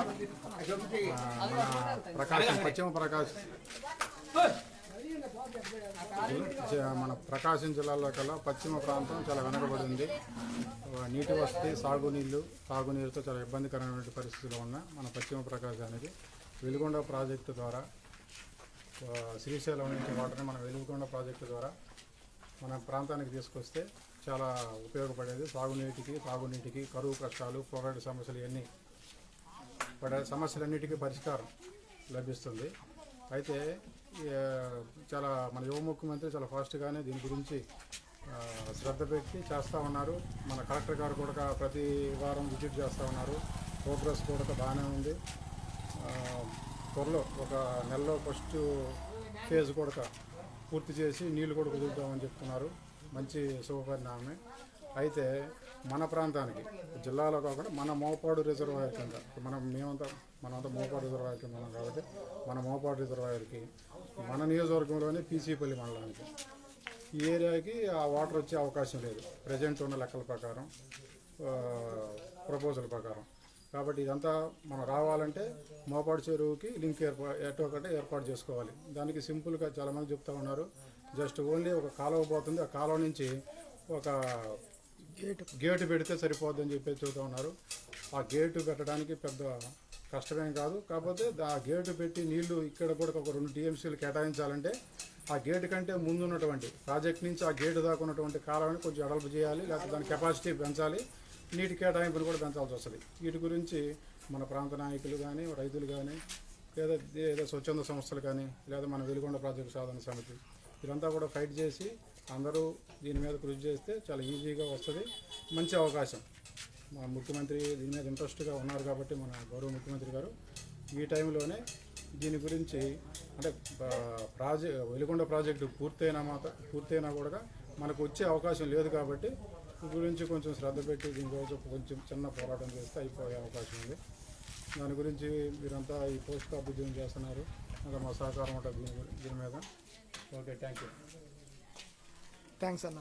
మన ప్రకాశం పశ్చిమ ప్రకాశం. మన ప్రకాశం జిల్లాలో కల్లా పశ్చిమ ప్రాంతం చాలా వెనకబడింది. నీటి వసతి సాగునీళ్ళు తాగునీరుతో చాలా ఇబ్బందికరమైన పరిస్థితిలో ఉన్న మన పశ్చిమ ప్రకాశానికి వెలుగొండ ప్రాజెక్టు ద్వారా శ్రీశైలం నుంచి వాటర్ని మన వెలుగుకొండ ప్రాజెక్టు ద్వారా మన ప్రాంతానికి తీసుకొస్తే చాలా ఉపయోగపడేది. సాగునీటికి తాగునీటికి కరువు కష్టాలు ఫ్లోరైడ్ సమస్యలు ఇవన్నీ పడే సమస్యలన్నిటికీ పరిష్కారం లభిస్తుంది. అయితే చాలా మన యువ ముఖ్యమంత్రి చాలా ఫాస్ట్గానే దీని గురించి శ్రద్ధ పెట్టి చేస్తూ ఉన్నారు. మన కలెక్టర్ గారు కూడా ప్రతి వారం విజిట్ చేస్తూ ఉన్నారు. ప్రోగ్రెస్ కూడా బాగానే ఉంది. త్వరలో ఒక నెలలో ఫస్ట్ ఫేజ్ కూడా పూర్తి చేసి నీళ్ళు కూడా కుదురుతామని చెప్తున్నారు. మంచి శుభపరిణామమే. అయితే మన ప్రాంతానికి జిల్లాలో కాకుండా మన మోపాడు రిజర్వాయర్ కింద మనం మేమంతా మనమంతా మోపాడు రిజర్వాయర్ కింద ఉన్నాం కాబట్టి మన మోపాడు రిజర్వాయర్కి మన నియోజకవర్గంలోనే పీసీపల్లి మండలానికి ఈ ఏరియాకి ఆ వాటర్ వచ్చే అవకాశం లేదు. ప్రజెంట్ ఉన్న లెక్కల ప్రకారం ప్రపోజల్ ప్రకారం. కాబట్టి ఇదంతా మనం రావాలంటే మోపాడు చెరువుకి లింక్ ఏర్పా ఎటో ఒకటి ఏర్పాటు చేసుకోవాలి. దానికి సింపుల్గా చాలామంది చెప్తా ఉన్నారు. జస్ట్ ఓన్లీ ఒక కాలువ పోతుంది. ఆ కాలువ నుంచి ఒక గేట్. గేటు పెడితే సరిపోద్దని చెప్పి చెబుతూ ఉన్నారు. ఆ గేటు పెట్టడానికి పెద్ద కష్టమేం కాదు. కాకపోతే ఆ గేటు పెట్టి నీళ్ళు ఇక్కడ కూడా ఒక రెండు టీఎంసీలు కేటాయించాలంటే ఆ గేటు కంటే ముందు ఉన్నటువంటి ప్రాజెక్ట్ నుంచి ఆ గేటు దాకా ఉన్నటువంటి కాలాన్ని కొంచెం అడల్పు చేయాలి. లేకపోతే దాని కెపాసిటీ పెంచాలి. నీటి కేటాయింపును కూడా పెంచాల్సి వస్తుంది. వీటి గురించి మన ప్రాంత నాయకులు కానీ రైతులు కానీ లేదా ఏదో స్వచ్ఛంద సంస్థలు కానీ లేదా మన వెలుగొండ ప్రాజెక్టు సాధన సమితి ఇదంతా కూడా ఫైట్ చేసి అందరూ దీని మీద కృషి చేస్తే చాలా ఈజీగా వస్తుంది. మంచి అవకాశం. మన ముఖ్యమంత్రి దీని మీద ఇంట్రెస్ట్గా ఉన్నారు కాబట్టి మన గౌరవ ముఖ్యమంత్రి గారు ఈ టైంలోనే దీని గురించి అంటే ప్రాజెక్ట్ వెలుగొండ ప్రాజెక్టు పూర్తయినా మాత్రం పూర్తయినా కూడా మనకు వచ్చే అవకాశం లేదు కాబట్టి గురించి కొంచెం శ్రద్ధ పెట్టి దీని కొంచెం చిన్న పోరాటం చేస్తే అయిపోయే అవకాశం ఉంది. దాని గురించి మీరంతా ఈ పోస్ట్ అభివృద్ధి చేస్తున్నారు? ఇంకా మా సహకారం ఉంటుంది దీని దీని మీద. Okay thank you. థ్యాంక్స్ అన్న.